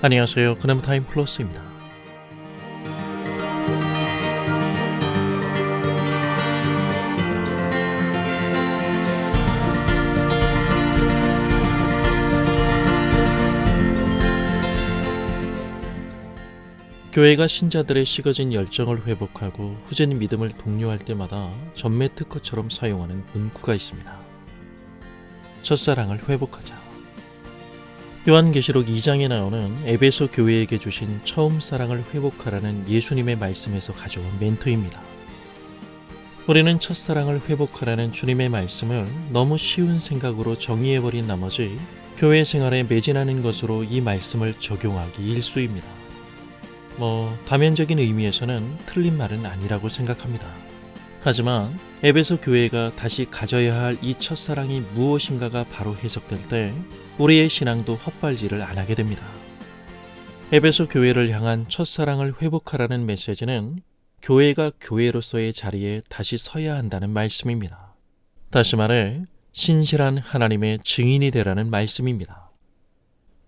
안녕하세요. 그나무 타임 플러스입니다. 교회가 신자들의 식어진 열정을 회복하고 후진 믿음을 독려할 때마다 전매 특허처럼 사용하는 문구가 있습니다. 첫사랑을 회복하자. 요한계시록 2장에 나오는 에베소 교회에게 주신 처음 사랑을 회복하라는 예수님의 말씀에서 가져온 멘토입니다. 우리는 첫사랑을 회복하라는 주님의 말씀을 너무 쉬운 생각으로 정의해버린 나머지 교회 생활에 매진하는 것으로 이 말씀을 적용하기 일쑤입니다. 뭐, 다면적인 의미에서는 틀린 말은 아니라고 생각합니다. 하지만 에베소 교회가 다시 가져야 할 이 첫사랑이 무엇인가가 바로 해석될 때 우리의 신앙도 헛발질을 안 하게 됩니다. 에베소 교회를 향한 첫사랑을 회복하라는 메시지는 교회가 교회로서의 자리에 다시 서야 한다는 말씀입니다. 다시 말해 신실한 하나님의 증인이 되라는 말씀입니다.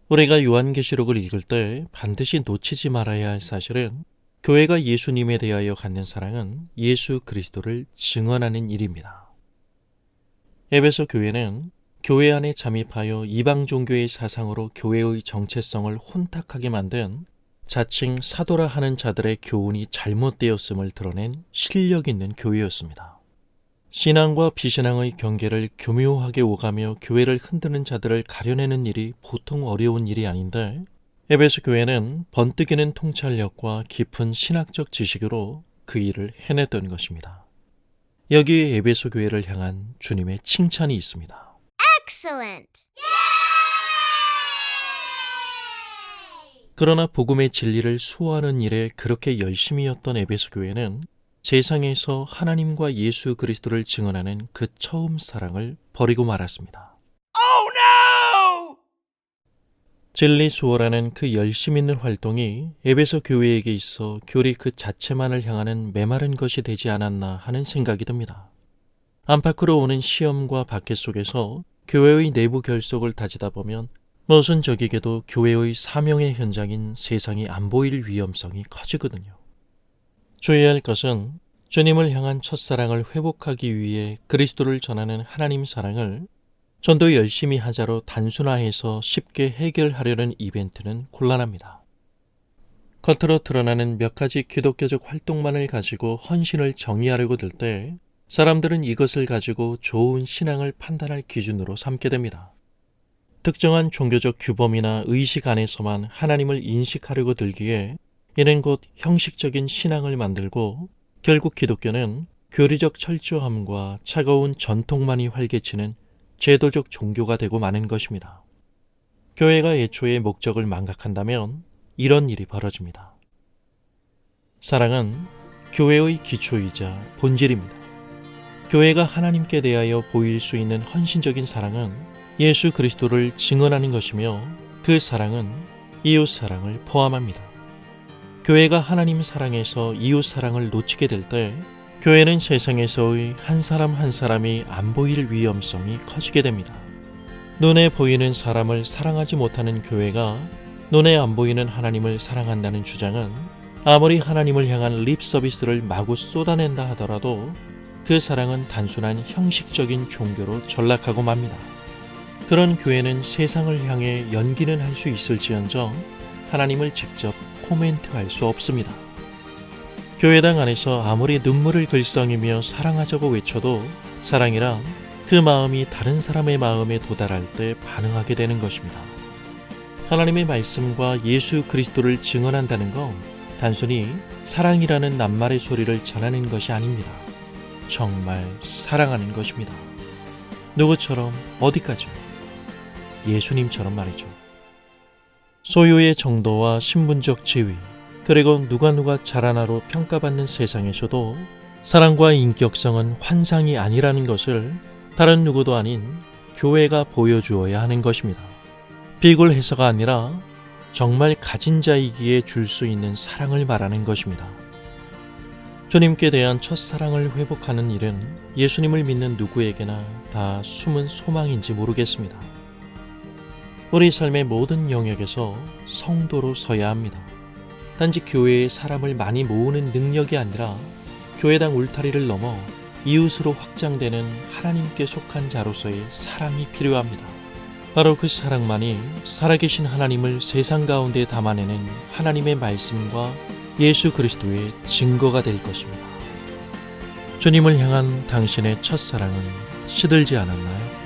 우리가 요한계시록을 읽을 때 반드시 놓치지 말아야 할 사실은 교회가 예수님에 대하여 갖는 사랑은 예수 그리스도를 증언하는 일입니다. 에베소 교회는 교회 안에 잠입하여 이방 종교의 사상으로 교회의 정체성을 혼탁하게 만든 자칭 사도라 하는 자들의 교훈이 잘못되었음을 드러낸 실력 있는 교회였습니다. 신앙과 비신앙의 경계를 교묘하게 오가며 교회를 흔드는 자들을 가려내는 일이 보통 어려운 일이 아닌데 에베소 교회는 번뜩이는 통찰력과 깊은 신학적 지식으로 그 일을 해냈던 것입니다. 여기에 에베소 교회를 향한 주님의 칭찬이 있습니다. Excellent. 그러나 복음의 진리를 수호하는 일에 그렇게 열심이었던 에베소 교회는 세상에서 하나님과 예수 그리스도를 증언하는 그 처음 사랑을 버리고 말았습니다. 진리 수호라는 그 열심 있는 활동이 에베소 교회에게 있어 교리 그 자체만을 향하는 메마른 것이 되지 않았나 하는 생각이 듭니다. 안팎으로 오는 시험과 박해 속에서 교회의 내부 결속을 다지다 보면 무슨 적에게도 교회의 사명의 현장인 세상이 안 보일 위험성이 커지거든요. 주의해야 할 것은 주님을 향한 첫사랑을 회복하기 위해 그리스도를 전하는 하나님 사랑을 전도 열심히 하자로 단순화해서 쉽게 해결하려는 이벤트는 곤란합니다. 겉으로 드러나는 몇 가지 기독교적 활동만을 가지고 헌신을 정의하려고 들 때 사람들은 이것을 가지고 좋은 신앙을 판단할 기준으로 삼게 됩니다. 특정한 종교적 규범이나 의식 안에서만 하나님을 인식하려고 들기에 이는 곧 형식적인 신앙을 만들고 결국 기독교는 교리적 철저함과 차가운 전통만이 활개치는 제도적 종교가 되고 마는 것입니다. 교회가 애초에 목적을 망각한다면 이런 일이 벌어집니다. 사랑은 교회의 기초이자 본질입니다. 교회가 하나님께 대하여 보일 수 있는 헌신적인 사랑은 예수 그리스도를 증언하는 것이며 그 사랑은 이웃 사랑을 포함합니다. 교회가 하나님 사랑에서 이웃 사랑을 놓치게 될 때 교회는 세상에서의 한 사람 한 사람이 안 보일 위험성이 커지게 됩니다. 눈에 보이는 사람을 사랑하지 못하는 교회가 눈에 안 보이는 하나님을 사랑한다는 주장은 아무리 하나님을 향한 립 서비스를 마구 쏟아낸다 하더라도 그 사랑은 단순한 형식적인 종교로 전락하고 맙니다. 그런 교회는 세상을 향해 연기는 할 수 있을지언정 하나님을 직접 코멘트할 수 없습니다. 교회당 안에서 아무리 눈물을 글썽이며 사랑하자고 외쳐도 사랑이란 그 마음이 다른 사람의 마음에 도달할 때 반응하게 되는 것입니다. 하나님의 말씀과 예수 그리스도를 증언한다는 건 단순히 사랑이라는 낱말의 소리를 전하는 것이 아닙니다. 정말 사랑하는 것입니다. 누구처럼 어디까지요? 예수님처럼 말이죠. 소유의 정도와 신분적 지위, 그리고 누가 누가 잘하나로 평가받는 세상에서도 사랑과 인격성은 환상이 아니라는 것을 다른 누구도 아닌 교회가 보여주어야 하는 것입니다. 비굴 해서가 아니라 정말 가진 자이기에 줄 수 있는 사랑을 말하는 것입니다. 주님께 대한 첫사랑을 회복하는 일은 예수님을 믿는 누구에게나 다 숨은 소망인지 모르겠습니다. 우리 삶의 모든 영역에서 성도로 서야 합니다. 단지 교회에 사람을 많이 모으는 능력이 아니라 교회당 울타리를 넘어 이웃으로 확장되는 하나님께 속한 자로서의 사랑이 필요합니다. 바로 그 사랑만이 살아계신 하나님을 세상 가운데 담아내는 하나님의 말씀과 예수 그리스도의 증거가 될 것입니다. 주님을 향한 당신의 첫사랑은 시들지 않았나요?